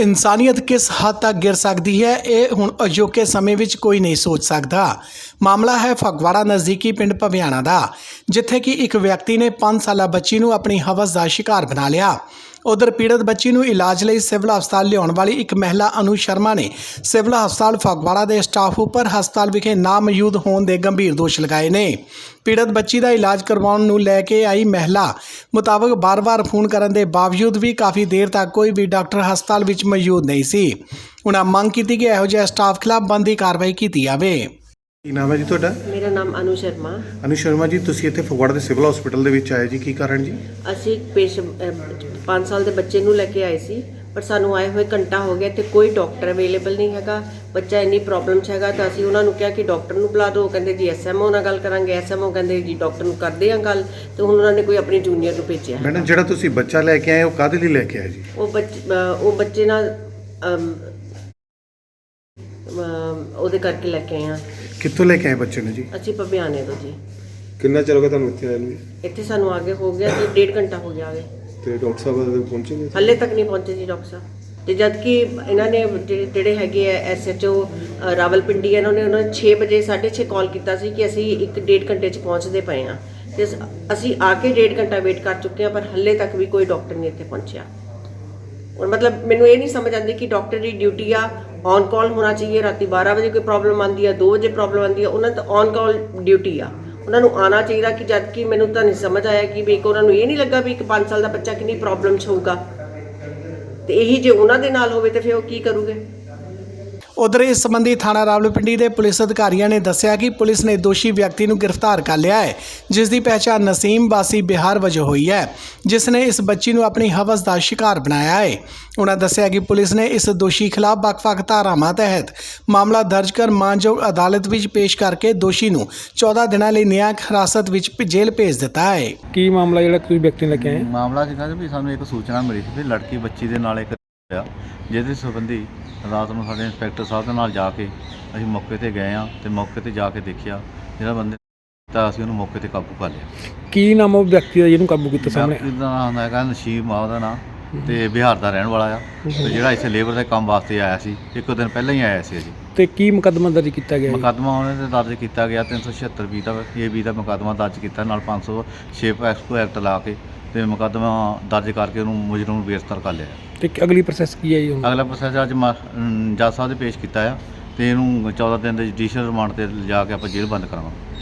ਇਨਸਾਨੀਅਤ ਕਿਸ ਹੱਦ ਤੱਕ ਗਿਰ ਸਕਦੀ ਹੈ, ਇਹ ਹੁਣ ਅਜੋਕੇ ਸਮੇਂ ਵਿੱਚ ਕੋਈ ਨਹੀਂ ਸੋਚ ਸਕਦਾ। ਮਾਮਲਾ ਹੈ ਫਗਵਾੜਾ ਨਜ਼ਦੀਕੀ ਪਿੰਡ ਭਵਿਆਣਾ ਦਾ, ਜਿੱਥੇ ਕਿ ਇੱਕ ਵਿਅਕਤੀ ਨੇ 5 ਸਾਲਾ ਬੱਚੀ ਨੂੰ ਆਪਣੀ ਹਵਸ ਦਾ ਸ਼ਿਕਾਰ ਬਣਾ ਲਿਆ। ਉਧਰ ਪੀੜਤ ਬੱਚੀ ਨੂੰ ਇਲਾਜ ਲਈ ਸਿਵਲ ਹਸਪਤਾਲ ਲਿਆਉਣ ਵਾਲੀ ਇੱਕ ਮਹਿਲਾ ਅਨੂ ਸ਼ਰਮਾ ਨੇ ਸਿਵਲ ਹਸਪਤਾਲ ਫਗਵਾੜਾ ਦੇ ਸਟਾਫ ਉੱਪਰ ਹਸਪਤਾਲ ਵਿਖੇ ਨਾ ਮੌਜੂਦ ਹੋਣ ਦੇ ਗੰਭੀਰ ਦੋਸ਼ ਲਗਾਏ ਨੇ। ਪੀੜਤ ਬੱਚੀ ਦਾ ਇਲਾਜ ਕਰਵਾਉਣ ਨੂੰ ਲੈ ਕੇ ਆਈ ਮਹਿਲਾ ਮੁਤਾਬਕ ਬਾਰ-ਬਾਰ ਫੋਨ ਕਰਨ ਦੇ ਬਾਵਜੂਦ ਵੀ ਕਾਫੀ ਦੇਰ ਤੱਕ ਕੋਈ ਵੀ ਡਾਕਟਰ ਹਸਪਤਾਲ ਵਿੱਚ ਮੌਜੂਦ ਨਹੀਂ ਸੀ। ਉਹਨਾਂ ਮੰਗ ਕੀਤੀ ਕਿ ਇਹੋ ਜਿਹਾ ਸਟਾਫ ਖਿਲਾਫ ਬੰਦੀ ਕਾਰਵਾਈ ਕੀਤੀ ਜਾਵੇ। ਕੀ ਨਾਮ ਹੈ ਜੀ ਤੁਹਾਡਾ? ਮੇਰਾ ਨਾਮ ਅਨੂ ਸ਼ਰਮਾ। ਅਨੂ ਸ਼ਰਮਾ ਜੀ ਤੁਸੀਂ ਇੱਥੇ ਫਗਵਾੜਾ ਦੇ ਸਿਵਲ ਹਸਪੀਟਲ ਦੇ ਵਿੱਚ ਆਏ ਜੀ ਕੀ ਕਾਰਨ ਜੀ? ਅਸੀਂ ਇੱਕ ਪੇਸ਼ 5 ਸਾਲ ਦੇ ਬੱਚੇ ਨੂੰ ਲੈ ਕੇ ਆਏ ਸੀ ਪਰ ਸਾਨੂੰ ਆਏ ਹੋਏ ਘੰਟਾ ਹੋ ਗਿਆ ਤੇ ਕੋਈ ਡਾਕਟਰ ਅਵੇਲੇਬਲ ਨਹੀਂ ਹੈਗਾ ਬੱਚਾ ਇੰਨੀ ਪ੍ਰੋਬਲਮ 'ਚ ਹੈਗਾ ਤਾਂ ਅਸੀਂ ਉਹਨਾਂ ਨੂੰ ਕਿਹਾ ਕਿ ਡਾਕਟਰ ਨੂੰ ਬੁਲਾ ਦਿਓ ਕਹਿੰਦੇ ਜੀ ਐਸਐਮਓ ਨਾਲ ਗੱਲ ਕਰਾਂਗੇ ਐਸਐਮਓ ਕਹਿੰਦੇ ਜੀ ਡਾਕਟਰ ਨੂੰ ਕਰਦੇ ਆ ਗੱਲ ਤੇ ਹੁਣ ਉਹਨਾਂ ਨੇ ਕੋਈ ਆਪਣੀ ਜੂਨੀਅਰ ਨੂੰ ਭੇਜਿਆ। ਮੈਡਮ ਜਿਹੜਾ ਤੁਸੀਂ ਬੱਚਾ ਲੈ ਕੇ ਆਏ ਉਹ ਕਾਹਦੇ ਲਈ ਲੈ ਕੇ ਆਏ ਜੀ? ਉਹ ਉਹ ਬੱਚੇ ਨਾਲ ਉਹਦੇ ਕਰਕੇ ਲੈ ਕੇ ਆਏ ਆ ਕਿੱਥੋਂ ਲੈ ਕੇ ਆਏ ਬੱਚੇ ਨੂੰ ਜੀ? ਅਸੀਂ ਪਬਿਆਨੇ ਤੋਂ ਜੀ। ਕਿੰਨਾ ਚਿਰ ਹੋ ਗਿਆ ਤੁਹਾਨੂੰ ਇੱਥੇ ਆਏ ਨੂੰ? ਜੀ? ਇੱਥੇ ਸਾਨੂੰ ਆਗੇ ਹੋ ਗਿਆ ਜੀ ਡੇਢ ਘੰਟਾ ਹੋ ਗਿਆ ਆਗੇ ਤੇ ਡਾਕਟਰ ਸਾਹਿਬ ਅਜੇ ਪਹੁੰਚੇ ਨਹੀਂ ਹੱਲੇ ਤੱਕ ਨਹੀਂ ਪਹੁੰਚੇ ਜੀ ਡਾਕਟਰ ਸਾਹਿਬ। ਤੇ ਜਦ ਕਿ ਇਹਨਾਂ ਨੇ ਜਿਹੜੇ ਜਿਹੜੇ ਹੈਗੇ ਆ ਐਸਐਚਓ ਰਾਵਲਪਿੰਡੀ ਇਹਨਾਂ ਨੇ ਉਹਨਾਂ ਨੇ 6 ਵਜੇ 6:30 ਕਾਲ ਕੀਤਾ ਸੀ ਕਿ ਅਸੀਂ ਇੱਕ ਡੇਢ ਘੰਟੇ ਚ ਪਹੁੰਚਦੇ ਪਏ ਆ ਤੇ ਅਸ- ਅਸੀਂ ਆ ਕੇ ਡੇਢ ਘੰਟਾ ਵੇਟ ਕਰ ਚੁੱਕੇ ਆ ਪਰ ਹੱਲੇ ਤੱਕ ਵੀ ਕੋਈ ਡਾਕਟਰ ਨਹੀਂ ਇੱਥੇ ਪਹੁੰਚਿਆ। ਔਰ ਮਤਲਬ ਮੈਨੂੰ ਇਹ ਨਹੀਂ ਸਮਝ ਆਉਂਦੀ ਕਿ ਡਾਕਟਰ ਦੀ ਡਿਊਟੀ ਆ ਔਨ ਕਾਲ ਹੋਣਾ ਚਾਹੀਏ, ਰਾਤੀ 12 ਵਜੇ ਕੋਈ ਪ੍ਰੋਬਲਮ ਆਉਂਦੀ ਆ 2 ਵਜੇ ਪ੍ਰੋਬਲਮ ਆਉਂਦੀ ਆ, ਉਹਨਾਂ ਦਾ ਔਨ ਕਾਲ ਡਿਊਟੀ ਆ। ਉਹਨਾਂ ਨੂੰ ਆਣਾ ਚਾਹੀਦਾ ਕਿ ਜਦ ਕਿ ਮੈਨੂੰ ਤਾਂ ਨਹੀਂ ਸਮਝ ਆਇਆ ਕਿ ਵੀ ਉਹਨਾਂ ਨੂੰ ਇਹ ਨਹੀਂ ਲੱਗਾ ਵੀ ਇੱਕ 5 ਸਾਲ ਦਾ ਬੱਚਾ ਕਿੰਨੀ ਪ੍ਰੋਬਲਮ 'ਚ ਹੋਊਗਾ। ਤੇ ਇਹੀ ਜੇ ਉਹਨਾਂ ਦੇ ਨਾਲ ਹੋਵੇ ਤੇ ਫਿਰ ਉਹ ਕੀ ਕਰੂਗੇ? ਉਧਰ ਇਸ ਸੰਬੰਧੀ ਥਾਣਾ ਰਾਵਲਪਿੰਡੀ ਦੇ ਪੁਲਿਸ ਅਧਿਕਾਰੀਆਂ ਨੇ ਦੱਸਿਆ ਕਿ ਪੁਲਿਸ ਨੇ ਦੋਸ਼ੀ ਵਿਅਕਤੀ ਨੂੰ ਗ੍ਰਿਫਤਾਰ ਕਰ ਲਿਆ ਹੈ ਜਿਸ ਦੀ ਪਹਿਚਾਣ ਨਸੀਮ ਵਾਸੀ ਬਿਹਾਰ ਵਜੋਂ ਹੋਈ ਹੈ ਜਿਸ ਨੇ ਇਸ ਬੱਚੀ ਨੂੰ ਆਪਣੀ ਹਵਸ ਦਾ ਸ਼ਿਕਾਰ ਬਣਾਇਆ ਹੈ। ਉਹਨਾਂ ਦੱਸਿਆ ਕਿ ਪੁਲਿਸ ਨੇ ਇਸ ਦੋਸ਼ੀ ਖਿਲਾਫ ਵੱਖ-ਵੱਖ ਧਾਰਾਵਾਂ ਤਹਿਤ ਮਾਮਲਾ ਦਰਜ ਕਰ ਮਾਨਯੋਗ ਅਦਾਲਤ ਵਿੱਚ ਪੇਸ਼ ਕਰਕੇ ਦੋਸ਼ੀ ਨੂੰ 14 ਦਿਨਾਂ ਲਈ ਨਿਆਂਕ ਹਿਰਾਸਤ ਵਿੱਚ ਜੇਲ੍ਹ ਭੇਜ ਦਿੱਤਾ ਹੈ। ਕੀ ਮਾਮਲਾ ਜਿਹੜਾ ਤੁਸੀਂ ਵਿਅਕਤੀ ਨੂੰ ਲੈ ਕੇ ਆਏ? ਮਾਮਲਾ ਸੀਗਾ ਵੀ ਸਾਨੂੰ ਇੱਕ ਸੂਚਨਾ ਮਿਲੀ ਸੀ ਵੀ ਲੜਕੀ ਬੱਚੀ ਦੇ ਨਾਲ ਇੱਕ ਹੋਇਆ ਜਿਹਦੇ ਸੰਬੰਧੀ ਰਾਤ ਨੂੰ ਸਾਡੇ ਇੰਸਪੈਕਟਰ ਸਾਹਿਬ ਦੇ ਨਾਲ ਜਾ ਕੇ ਅਸੀਂ ਮੌਕੇ ਤੇ ਗਏ ਆ ਤੇ ਮੌਕੇ ਤੇ ਜਾ ਕੇ ਦੇਖਿਆ ਜਿਹੜਾ ਬੰਦੇ ਤਾਂ ਅਸੀਂ ਉਹਨੂੰ ਮੌਕੇ ਤੇ ਕਾਬੂ ਕਰ ਲਿਆ। ਕੀ ਨਾਮ ਉਹ ਵਿਅਕਤੀ ਦਾ ਜਿਹਨੂੰ ਕਾਬੂ ਕੀਤਾ ਸਾਹਮਣੇ? ਦਾ ਨਾਮ ਹੈਗਾ ਨਸ਼ੀਬ ਆ ਉਹਦਾ ਨਾਮ ਤੇ ਬਿਹਾਰ ਦਾ ਰਹਿਣ ਵਾਲਾ ਆ। ਤੇ ਜਿਹੜਾ ਇੱਥੇ ਲੇਬਰ ਦੇ ਕੰਮ ਵਾਸਤੇ ਆਇਆ ਸੀ ਇੱਕ ਦਿਨ ਪਹਿਲਾਂ ਹੀ ਆਇਆ ਸੀ ਜੀ। ਤੇ ਕੀ ਮੁਕੱਦਮਾ ਦਰਜ ਕੀਤਾ ਗਿਆ ਜੀ? ਮੁਕੱਦਮਾ ਉਹਨੇ ਤੇ ਦਰਜ ਕੀਤਾ ਗਿਆ 376 ਬੀ ਦਾ ਇਹ ਵੀ ਦਾ ਮੁਕੱਦਮਾ ਦਰਜ ਕੀਤਾ ਨਾਲ 506 ਐਕਸਪੋ ਐਕਟ ਲਾ ਕੇ ਤੇ ਮੁਕੱਦਮਾ ਦਰਜ ਕਰਕੇ ਉਹਨੂੰ ਮੁਜਰਮ ਨੂੰ ਗ੍ਰਿਫਤਾਰ ਕਰ ਲਿਆ। ਤੇ ਅਗਲੀ ਪ੍ਰੋਸੈਸ ਕੀ ਹੈ ਜੀ ਹੁਣ? ਅਗਲਾ ਪ੍ਰੋਸੈਸ ਅੱਜ ਮ- ਅਮ ਜੱਜ ਸਾਹਿਬ ਦੇ ਪੇਸ਼ ਕੀਤਾ ਆ ਤੇ ਇਹਨੂੰ 14 ਦਿਨ ਦੇ ਜੁਡੀਸ਼ੀਅਲ ਰਿਮਾਂਡ ਤੇ ਲਿਜਾ ਕੇ ਆਪਾਂ ਜੇਲ੍ਹ ਬੰਦ ਕਰਾਵਾਂਗੇ।